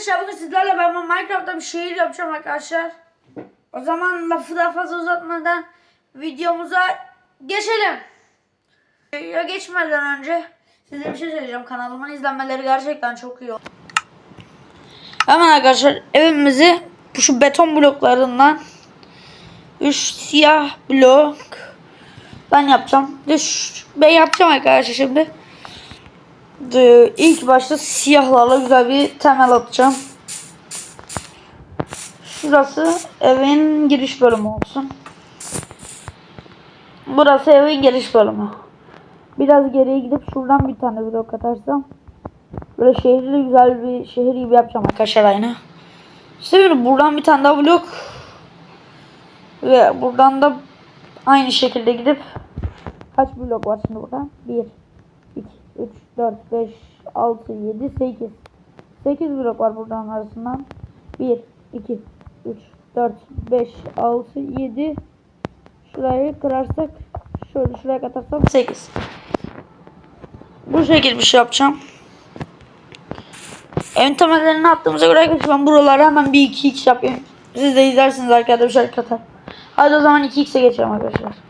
arkadaşlar bugün sizlerle ben Minecraft'ta bir şehir yapacağım arkadaşlar. O zaman lafı daha fazla uzatmadan videomuza geçelim. Ya geçmeden önce size bir şey söyleyeceğim. Kanalımın izlenmeleri gerçekten çok iyi. Hemen arkadaşlar evimizi şu beton bloklarından 3 siyah blok ben yapacağım. Ben yapacağım arkadaşlar şimdi. İlk başta siyahlarla güzel bir temel atacağım. Şurası evin giriş bölümü olsun. Burası evin giriş bölümü. Biraz geriye gidip şuradan bir tane blok atarsam böyle şehirli güzel bir şehir gibi yapacağım arkadaşlar aynı. İşte buradan bir tane daha blok ve buradan da aynı şekilde gidip kaç blok var şimdi burada? 1 2 3 4 5 6 7 8 8 blok var buradan arasından 1 2 3 4 5 6 7 şurayı kırarsak şöyle şuraya katarsam 8 bu şekilde bir şey yapacağım Evin temellerini attığımıza göre arkadaşlar ben buralara hemen bir 2x yapayım. Siz de izlersiniz arkadaşlar. Hadi o zaman 2x'e geçelim arkadaşlar.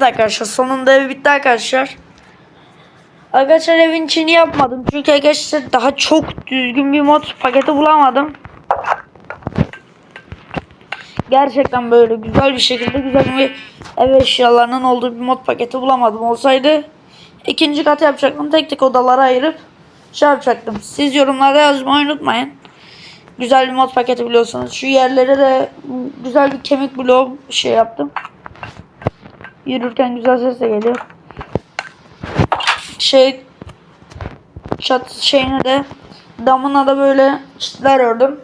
Evet arkadaşlar sonunda ev bitti arkadaşlar. Arkadaşlar evin içini yapmadım. Çünkü arkadaşlar daha çok düzgün bir mod paketi bulamadım. Gerçekten böyle güzel bir şekilde güzel bir ev eşyalarının olduğu bir mod paketi bulamadım. Olsaydı ikinci kat yapacaktım. Tek tek odalara ayırıp şey yapacaktım. Siz yorumlarda yazmayı unutmayın. Güzel bir mod paketi biliyorsunuz. Şu yerlere de güzel bir kemik bloğu şey yaptım. Yürürken güzel ses de geliyor. Şey çat şeyine de damına da böyle çitler ördüm.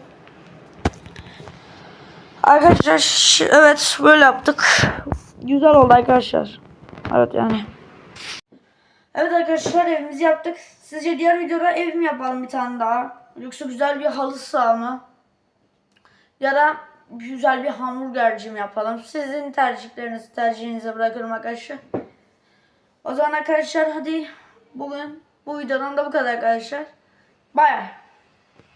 Arkadaşlar evet böyle yaptık. Güzel oldu arkadaşlar. Evet yani. Evet arkadaşlar evimizi yaptık. Sizce diğer videoda ev mi yapalım bir tane daha? Yoksa güzel bir halı saha mı? Ya da güzel bir hamburgerci mi yapalım? Sizin tercihlerinizi tercihinize bırakıyorum arkadaşlar. O zaman arkadaşlar hadi bugün bu videodan da bu kadar arkadaşlar. Bay.